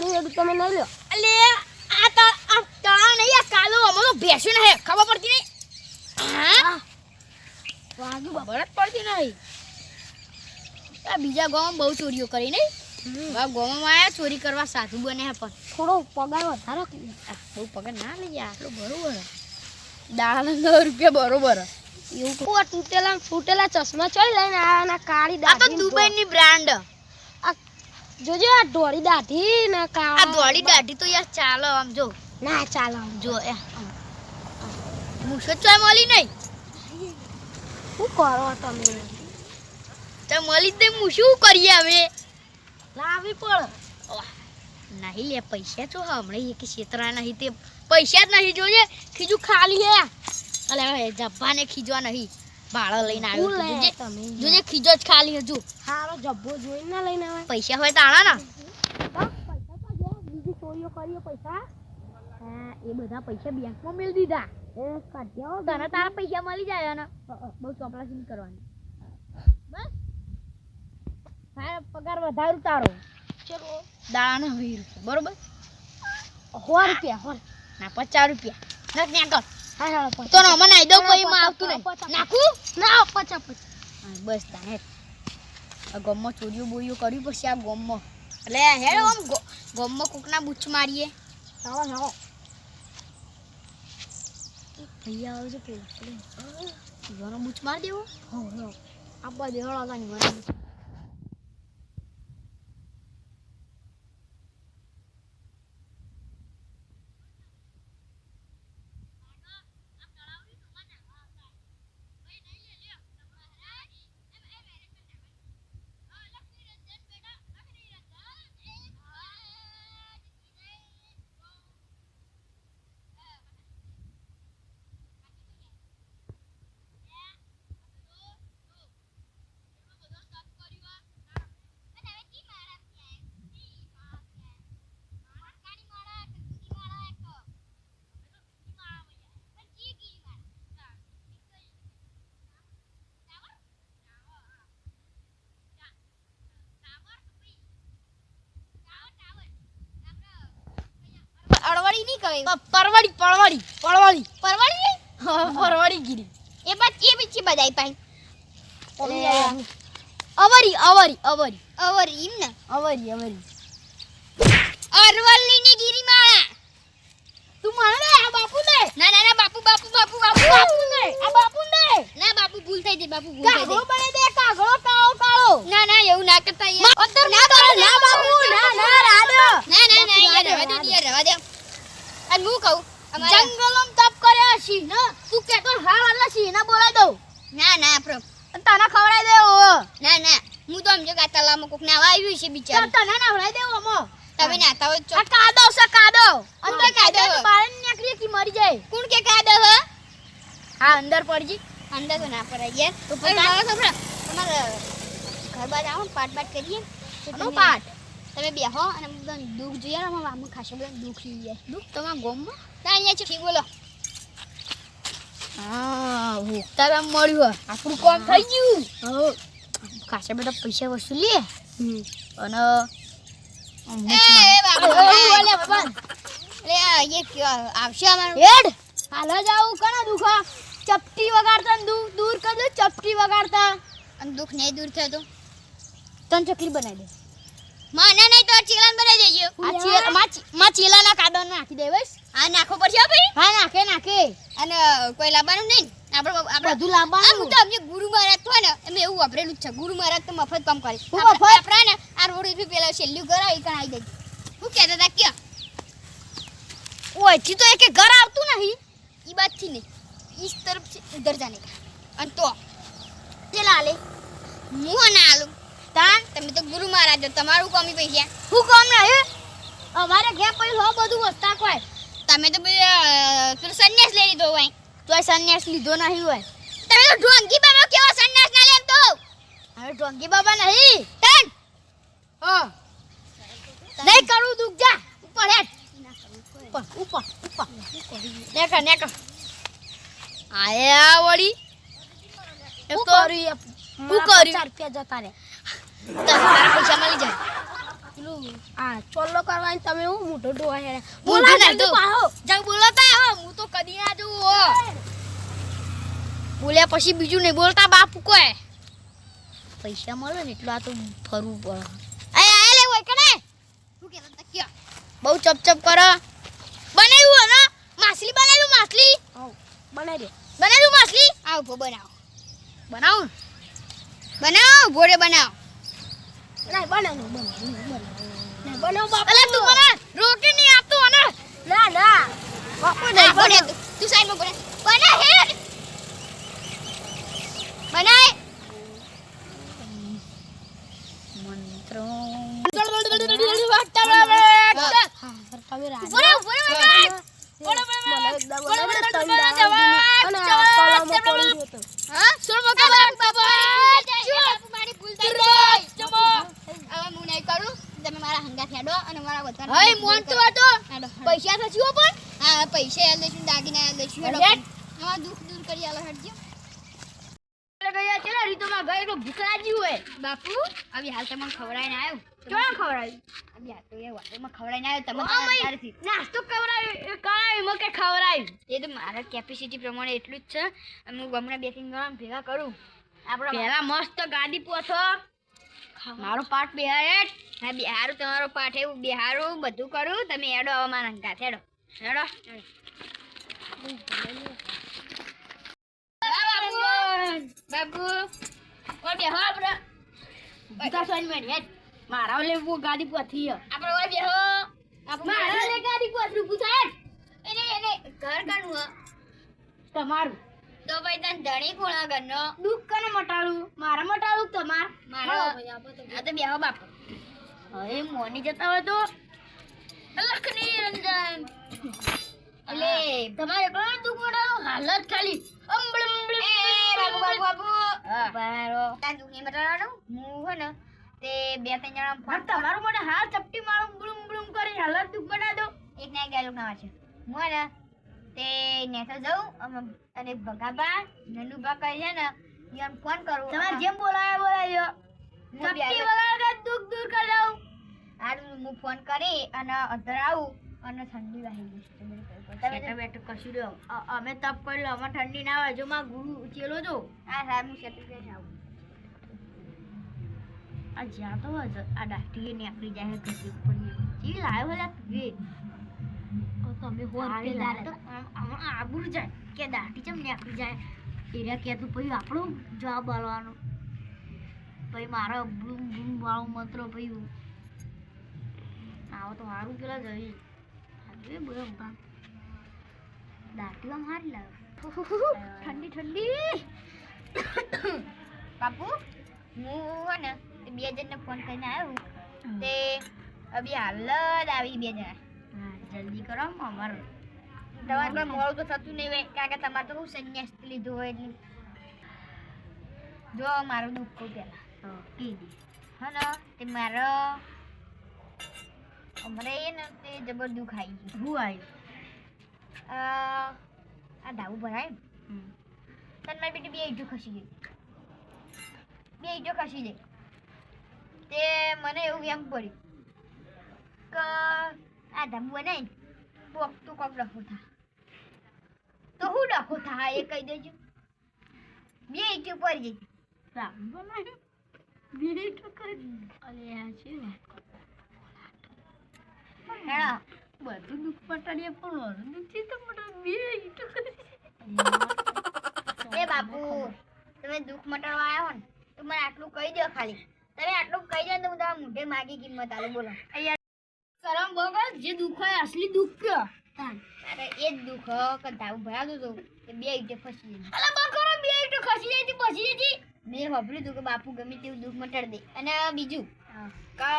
પાણી હેડું તમે નહીં લ્યો અલે આ તા આ તળા નહીં આ કાલો અમે તો બેસ્યું નહીં ખબર પડતી નહીં? હા? વાગ્યું ખબર જ પડતી નહીં. આ બીજા ગામમાં બહુ ચોરીઓ કરી નહીં? બા ગામમાં આયા ચોરી કરવા સાધુ બને હે પણ. થોડો પગાર વધારો કે બહુ પગાર ના લઈ જાય આટલો બરોબર દાળ દસ રૂપિયા બરોબર એવું તૂટેલા ફૂટેલા ચશ્મા ચડી લઈને આના કાળી આ તો દુબઈની બ્રાન્ડ જોજો આ ધોળી દાઢી ને આ કાળા દાઢી તો યાર ચાલો આમ જો. ના ચાલો આમ. જો એ મુસો ચોય મળી નહીં? શું કરો તમે? તો મળી તે હું શું કરીએ હવે? લાવી પડ નહીં લે પૈસા જો હમણાં એક છેતરા નહીં તે. પૈસા જ નહીં જોજે. ખીજું ખાલી હે. અલે જબ્બાને ખીજવા નહીં. ભાડો લઈને આવ્યો જોજે જોજે ખીજો જ ખાલી હજુ. હારો જબ્બો જોઈને ના લઈને આવે પૈસા હોય તો આણા ના. પૈસા તો દે બીજી ચોરીઓ કરીએ પૈસા. હા એ બધા પૈસા બેંકમાં મેળ દીધા. એ કાઢ્યો હો તને તારા પૈસા મળી જાય ને બહુ ચોપલાસી કરવાની. બસ. તારા પગાર વધારું તારો ચલો. દાડાના વીસ રૂપિયા બરોબર? સો રૂપિયા સો ના પચાસ રૂપિયા. ના ત્યાં કર. હા હા. તો નોમાં નાઈ દઉં પછી માં આવતું નહીં. નાખું? ના પચાસ હા, બસ તાને આ ગોમમાં ચોરીઓ બોરીઓ કરવી પછી આ ગોમમાં. એટલે હેડો આમ ગોમમાં કોકના બૂચ મારીએ. ચાલો ચાલો ભૈયા આવે છે પેલા. બૂચ મારી દેવો? હો હો આ બધી હળો ગાની અડવાડી પરવાડી પરવાડી પરવાડી. પરવાડી પરવાડી ગીરી. એ બાદ એ બીજી બધાઈ પાઈ અવરી અવરી અવરી. અવરી ઈમ ને? અવરી અવરી. અરવલ્લી ની ગિરિમાળા. તું મને આ બાપુ ને ના ના ના બાપુ બાપુ બાપુ બાપુ. બાપુ ને આ બાપુ ને ના બાપુ ભૂલ થઈ જાય બાપુ ભૂલ થઈ કાગળો જાય. બને દે કાગળો કાળો કાળો. ના ના એવું ના કરતા યાર. ના બાપુ ના ના રાડો ના ના ના યાર રવા દે યાર રવા દો. અને હું કહું જંગલોમ તપ કર્યા છે ને? તું કેતો હા એટલે છી ને બોલાઈ દઉં. ના ના પ્રભુ તને ખવડાવી દેવો ના ના હું તો સમજો કે આ તલાવમાં કોક નાવા આવ્યું છે બિચારું. તને નવડાઈ દેવો અમો તમે નાતા હોય આ કાદો છે કાદો અંદર. કાદો બહાર નીકળી કે મરી જાય. કોણ કે કાદો હ? હા અંદર પડજી. અંદર તો ના પડાય યાર. તો તો તમારા ઘર બાર આવો ને પાટ બાટ કરીએ. તો નો તમે- બેહો અને બધાને દુઃખ જોઈએ ને અમારા આમાં ખાસા બધા દુઃખ જાય. દુઃખ તમારા ગોમમાં? ના અહીંયા છે ઠીક બોલો. હા ભોગતા તામ મળ્યું આપણું કામ થઈ ગયું. હવે ખાસા બધા પૈસા અને આમ આવું કણા દુખા? ચપટી વગાડતા દૂર કર દો ચપટી વગાડતા. અને દુઃખ નહીં દૂર થયો તો? તને ચકલી બનાવી દે. મને નહીં તો ચીલાન બનાવી દેજો. આ ચીલાના કાદો નાખી દે બસ. આ નાખો પડશે અને કોઈ લાવવાનું નહીં? આપણે ગુરુ મહારાજ તો ને અમે એવું વાપરેલું છે. ગુરુ મહારાજ તો મફત કામ કરે. મફત? ને આ રોડથી પેલા છેલ્લું ઘર આવી કણ આવી જાય હું કહેતા હતા? કે ઓછી તો એકે ઘર આવતું નહીં. ઈ બાતથી નહીં. ઈસ તરફ ઉધર જાને. અને તો પેલા લે મું ના આલું. તાન તમે તો ગુરુ મહારાજ તમારું કમી પૈસા. હું કામ નહીં અમારે ઘેર પછી હો બધું વસ્તા કોઈ તમે તો પેલો સંન્યાસ લઈ લીધો હોય. તોય સંન્યાસ લીધો નહીં હોય. તમે તો ઢોંગી બાબા કેવો સંન્યાસ ના લેમ તો હવે ઢોંગી બાબા નહીં. તન હા. નહીં કરું દુખ જા. ઉપર હેઠ. ઉપર ઉપર ઉપર. નેકા નેકા આયા વળી. એ? કર્યું હું કર્યું ચાર રૂપિયા જતા રે આવો પછી બીજું નહીં બોલતા બાપુ કોઈ પૈસા મળે ને એટલું આ તો ફરવું પડે બહુ ચપ ચપ કરો બનાવ્યું હે માછલી બનાવ્યું માછલી બનાવી બનાવ્યું માછલી આ ઊભો બનાવો બનાવો બનાવો ભોરે બનાવો. ના બનાવ બનાવ બનાવ બાપુ અલા તું મને રોટી નહીં આપતો અને ના ના બાપુ નહીં બનાવ તું તું સાઈડમાં બને બને બનાય મંત્રો તમે રાજી ઊભો રહો, ઊભો રહો, બેટા. મને એકદમ મને ને ત્રણ દાડા અને આ તળાવમાં પડી ગયો તો. હા સુર મકા બાપ બાપા મારી ભૂલ થઈ ગઈ ચમો હવે હું નહીં કરું તમે મારા હંગાથ હેડો અને મારા બધાને હઈ મોન તો હતો પૈસા થચ્યો પણ હા પૈસા યાદ લઈશું દાગીના યાદ લઈશું હેડો હેડ. હા દુઃખ દૂર કરી આલો હેડજો ગયા છે ભાઈ તો ભૂખ લાગી હોય. બાપુ આવી હાલ તમને ખવડાવીને આવ્યો ક્યાં ખવડાવી? આવી હાલ તો એ વાતમાં ખવડાવીને આવ્યો તમે. તારથી નાસ્તો ખવડાવી કરાવી મકે ખવડાવી. એ તો મારા કેપેસિટી પ્રમાણે એટલું જ છે. હું હમણાં બે ત્રણ જણા ભેગા કરું. આપણે પહેલા મસ્ત ગાડી પોછો મારો પાઠ બિહાર હા બિહારું તમારો પાઠ એવું બિહારું બધું કરું. તમે એડો હવે મારા હંગાથ હેડો. બાબુ બાબુ ઓય આપણે સોન હેડ. મારા લે વો ગાડી પોથી આપણે ઓય બેહો આપણે મારા લે ગાડી પોથી પૂછા એને એને ઘર કાનું હ. તમારું. તો ભાઈ તને ધણી કોણ ઘરનો? દુઃખ કને મટાડું. મારા મટાડું તમાર? મારો આ તો બેહો બાપુ. હવે મોની જતા હોય તો? લખની રંજન. એટલે તમારે કોણ દુઃખ મટાડું હાલત ખાલી. અંબળ અંબળ બારો તાર દુખી મટાડવાનું હું હે ને તે બે ત્રણ જણા ફોન તમારું મને હાલ ચપટી મારું બુડુમ બુડુમ કરી હાલત દુઃખ મટા દો એક ના એક ડાયલોગ ના છે હું હે ને તે નેસો જઉં અને ભગાબા નનુબા કહે છે ને એમ ફોન કરું. તમારે જેમ બોલાય બોલાયો ચપટી વગાડ દુઃખ દૂર કરી દઉં. હારું હું ફોન કરી અને અધર આવું અને ઠંડી વાહી તમે બેઠો કશું દો અમે તપ કરી લો અમે ઠંડી ના આવે જો માં ગુરુ ચેલો જો હા સાહેબ હું સેટિસ્ફાઈડ આવું. આ જ્યાં તો આ દાટીએ નીકળી જાય ઘસી પડીએ જી લાવ્યો લે વે તમે હો આબુર જાય. કે દાટી ચમ નીકળી જાય? એરિયા કે તું પછી આપણો જવાબ આલવાનો પછી મારો બૂમ બૂમ વાળો મંત્ર પછી આવો તો સારું પેલા જઈ આજે બોલો ભાગ દાટી આમ હારી ઠંડી ઠંડી. બાપુ હું ને બે જણને ફોન કરીને આવ્યો તે અભી હાલ જ આવી બે જણા. જલ્દી કરો અમારો. તમારે મોડું તો થતું નહીં હોય કારણ કે તમારે તો હું સંન્યાસ લીધું હોય એટલે. જો મારું દુઃખ કહું પહેલાં તો કી હા ને તે મારો અમારે એ ને તે જબર દુઃખ આવી ગયું. હું આવી? અ, આ ધાવું ભરાય તને મારી બેટી બે ઈંટો ખસી ગઈ બે ઈંટો ખસી ગઈ તે મને એવું એમ પડ્યું કે આ ધાબુ બનાય ને કોક તું કોક ડખો થા તો હું ડખો થા એ કહી દેજો બે ઈંટો પડી ગઈ સાબુ બનાવ્યું બીડી તો કરી અરે આ છે ને હેડા બધું દુઃખ પટાડીએ પણ મારું દુઃખ છે તો મને બે ઈટો કરી એ બાપુ તમે દુઃખ મટાડવા આવ્યા હો ને તો મને આટલું કહી દો ખાલી તમે આટલું કહી દો તો હું તમારા મોઢે માગી કિંમત આલું બોલો કરમ બગડ જે દુઃખ હોય અસલી દુઃખ કયો અરે એ જ દુઃખ હ કે ધાવું ભરાતું હતું કે બે ઈટે ફસી ગઈ અલા બકરો બે ઈટે ખસી જાય તી પછી જતી મેં સાંભળ્યું હતું કે બાપુ ગમે તેવું દુઃખ મટાડી દે અને બીજું કે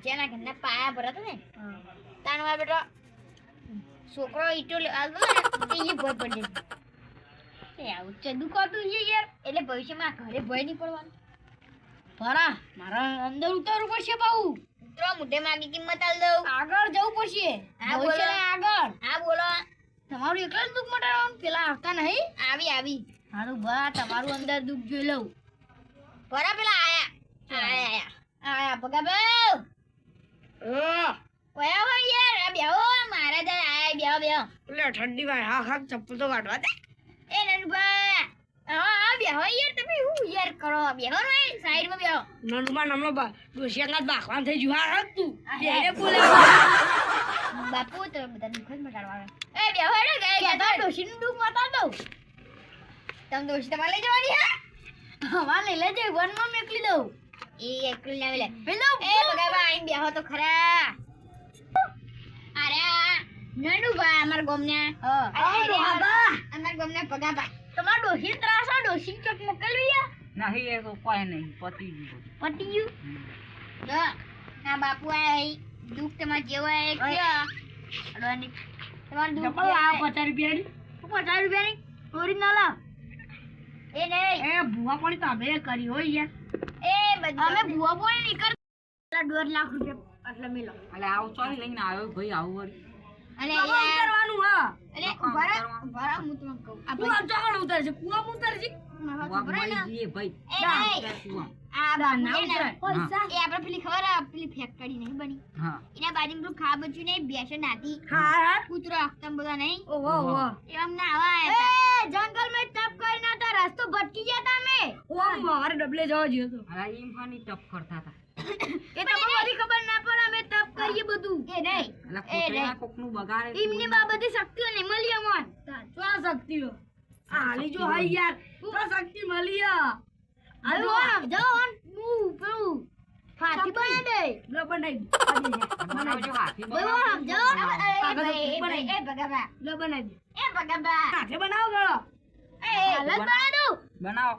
જેના ઘરના પાયા ભરાતો ને તાણવા બેટા. છોકરો ઈટો લે- ને એ ભય પડી. એ આવું છે. દુઃખ છે યાર. એટલે ભવિષ્યમાં ઘરે ભય નહીં પડવાનું. ભરા મારા અંદર ઉતારવું પડશે બહુ તો મોઢે માગી કિંમત આલ દઉં. આગળ જવું પડશે. હા, બોલો. આગળ. હા બોલો. તમારું એકલા જ દુઃખ મટાડવાનું? પેલા આવતા નહીં? આવી આવી. હારું બા તમારું અંદર દુઃખ જોઈ લઉં. ભરા પેલા આયા. આયા આયા. ભગા બહુ કયા હોય યાર આ બેહો મારા દર આયા બેહો બેહો. એટલે ઠંડી ભાઈ હા હા ચપ્પલ તો કાઢવા દે. એ નનભા હા હા બેહો યાર તમે હું યાર કરો? બેહો બેહો. નમલો બા બાખવાન થઈ તું બોલે. બાપુ એ બેહો દઉં. તમે ડોશી તમારે લઈ જવાની હા? હવા લઈ લેજે વનમાં મોકલી દઉં. એ એકલી લાવી લે. પેલો એ બેહો તો ખરા. અરે આ અમાર ગોમના. અરે, અરે, બાબા અમાર ગોમના ભગાબા તમાર ડોશી ત્રાસો ડોશી ચોક મોકલવી નહીં એ કોઈ નહીં પતી ગયું પટી ગયું? જો ના બાપુ આ દુઃખ તમારે જેવો એ અડવાની. તમારું દુઃખ આ પચાસ રૂપિયાની. પચાસ રૂપિયાની? ઓરિજિનલ એ નહીં. એ ભૂવા પણ તમે કરી હોય યાર. એ બધું અમે ભૂવા પણ નહીં કર દોઢ લાખ રૂપિયા. એટલે મેલો. એટલે આવું ચોરી લઈને આવ્યો ભાઈ આવું વળી. અરે યાર. કરવાનું હા. અરે કામ ઊભા રહો, કરવાનું. ઊભા રહો, હું તમને કહું. આ કુવા ચોકડ ઉતરશે કુવા ઉતરશે ભાઈ વાઘ ને. મળી ભાઈ. એ નહીં. ત્યાં કુવા. આ ના, ના છે પૈસા એ આપણે પેલી ખબર પેલી ફેક્ટરી નહીં બની? હા. એના બાજુમાં પેલું ખા બચ્યું બેસે નાતી. હા હા. કૂતરો આખતમ બધા નહીં? ઓહો ઓહો. એમ ના આવા એ જંગલમાં ટપ કરીને હતા રસ્તો ભટકી ગયા તા અમે ઓમ મારે ડબલે જવા જ્યો તો અલા એમ ખાની ટપ કરતા હતા. એ તો બધી ખબર ના પડે અમે તપ કરીએ બધું. એ નહીં. એ નહીં. કોકનું બગાડે એમની બાબતે શક્તિઓ નહીં મળી અમન ચો શક્તિઓ? આ હાલી જો હાઈ યાર. તો શક્તિ મળી ઓમ જવાન હું પેલું ફાટી બના દે. લો બનાવી જો હાથી ભાઈ બનાવજો. ઓમ એ, ભગાબા લો બનાવી એ ભગાબા હાથે બનાવો ગળો. એ હાલત બના દઉં. બનાવો.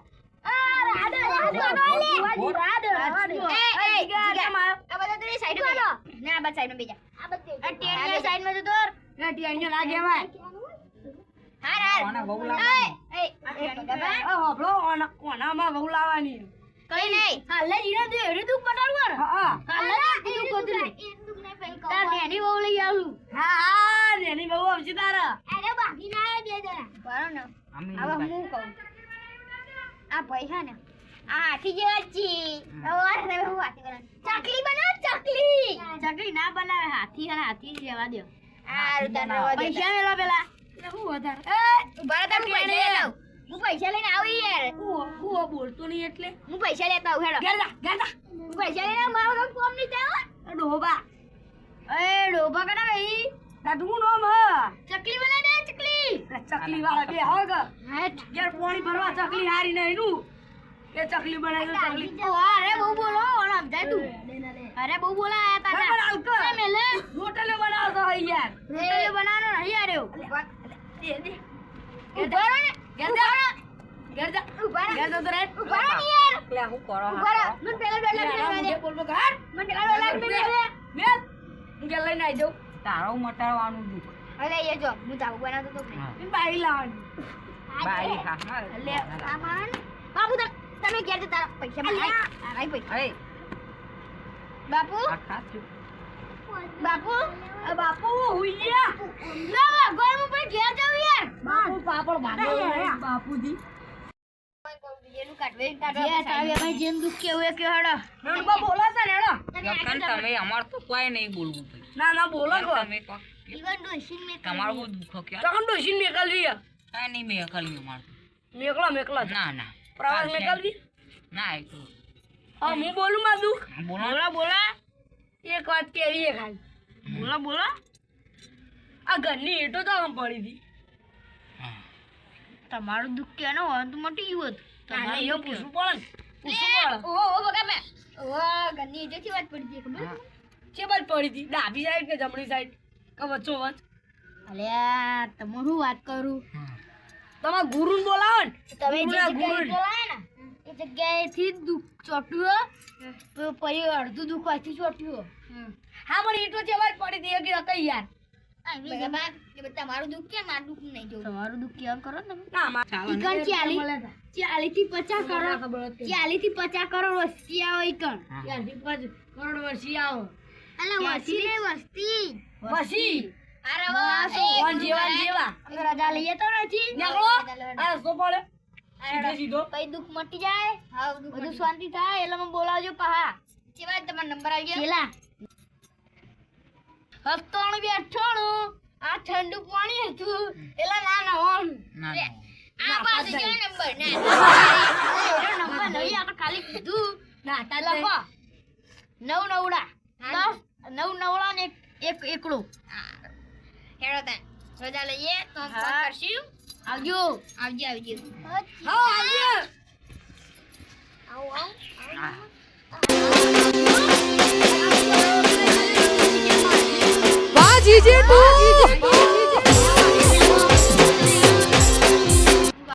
કઈ નહીં હાલે જીરા દે એરે તું પટાડું હા હા હાલે તું કોતરી તાર નેની બહુ લઈ આવું હા હા નેની બહુ આવશે તારા. અરે બાકી ના બે જણા બરો ને અમે હવે હું કહું? આ પૈસા ને આ હાથી જેવા જ ઓર હું હાથી બનાવ? ચકલી બનાવ ચકલી. ચકલી ના બનાવે. હાથી અને હાથી જ રહેવા દો. આ પૈસા મેલો પેલા. હું વધારે. એ ઊભા રહો તમે પૈસા લઈ હું પૈસા લઈને આવી યાર. હું બોલતો નહીં એટલે. હું પૈસા લેતા આવું હેડો. ગેરદા ગેરદા હું પૈસા લઈને મારો કામ કોમ નહીં થાય ડોબા. એ ડોબા કડા ભાઈ? દાદુ નોમ હ. ચકલી બનાવી દે. ચકલી ચકલી વાળા બે હોગ યાર પાણી ભરવા ચકલી હારી નહીં નું એ ચકલી બનાવી ચકલી. અરે બહુ બોલો ઓલા સમજાય તું. અરે બહુ બોલા આયા તા બરાબર આવતો. અરે મેલે હોટલે બનાવતો હોય યાર. રોટલી બનાવવાનો નહીં આર્યો દે દે ઊભા રહો ને. ગેરદા ઊભા રહો. ગેરદા તો રે ઊભા રહો યાર. એટલે શું કરો ઊભા રહો. મને પેલા બે લાખ યાર, લઈને મુજે બોલ બોલ હાટ મને પેલા બે લાખ મેલ હું કે લઈને આવી જાઉં. તારો મટાડવાનું દુઃખ. અરે એ જો હું તાવું બનાવતો તો. એમ બાઈ લાવવાની બાઈ હા અલે લે. બાપુ તમે ઘેર જતા તારા પૈસા મને આય પૈસા અરે. બાપુ? બાપુ? બાપુ હુઈયા ના ઘર મુ પણ ઘેર જાવ યાર. બાપુ પાપડ ભાગો બાપુજી. એનું કાઢવે જે ભાઈ જેમ દુખ કેવું એ કે હડો. બોલો છે ને હેડો. તમે અમાર તો કોઈ નહીં બોલવું ના ના બોલો કો તમે. ઈવન ડોશીન મે તમારું બહુ દુઃખ કે તકન ડોશીન મેકલવી કાંઈ નહીં મેં અકલ્યું અમારું મેકલા મેકલા ના ના. પ્રવાસ ના હા હું બોલું માં દુઃખ? બોલો. બોલા એક વાત કેવી છે ખાલી? બોલા બોલા. આ ઘરની ઈંટો તો આમ પડી હતી. તમારું દુઃખ કે નો તો મટી ગયું હતું તમારું એવું પૂછવું પડે. પૂછવું પડે. ઓ ઓ બગા મે. ઓ ગન્ની જેથી વાત પડી હતી ખબર છે પડી હતી ડાબી સાઈડ કે જમણી સાઈડ કે વચ્ચો વચ અલ્યા તમે શું વાત કરું? તમે ગુરુ બોલાવો ને. તમે જે ગુરુના જગ્યાએ ગુરુ. બોલાય ને એ જગ્યાએથી જ દુઃખ ચોટ્યું તો પછી અડધું દુઃખ ચોટ્યું હા. પણ ઈંટો છે બાજુ પડી હતી કે કઈ યાર. એ તમારું દુઃખ કે મારું દુઃખ નહીં જોવું તમારું દુઃખ કેમ કરો તમે? ના મારે ચાલો ને. ઈકણ ચાલી ચાલી થી પચાસ કરોડ ખબર હતી. ચાલી થી પચાસ કરોડ વસ્તી આવો કરોડ વર્ષી આવો. અલા વસ્તી ને વસ્તી વસી. અરે વાહ વન જીવા જેવા રજા લઈએ તો નથી. નીકળો આ સો પડે સીધો સીધો. કઈ દુખ મટી જાય. હા બધું શાંતિ થાય એટલે મને બોલાવજો પહા. કેવા તમારો નંબર આવી ગયો કેલા હસ્તોણ બેઠોણું આ ઠંડુ પાણી હતું. એટલે ના ના ના. આ પાસે કયો નંબર? ના. નંબર નહીં આપણે ખાલી કીધું. ના તા. લખો. નવ નવડા. નવ નવળા ને એક એકડું હેડો તા રજા લઈએ તો. કરશું. આવજો. આવજો આવજો. હા આવ્યો આવો આવો. વાહ જીજે તું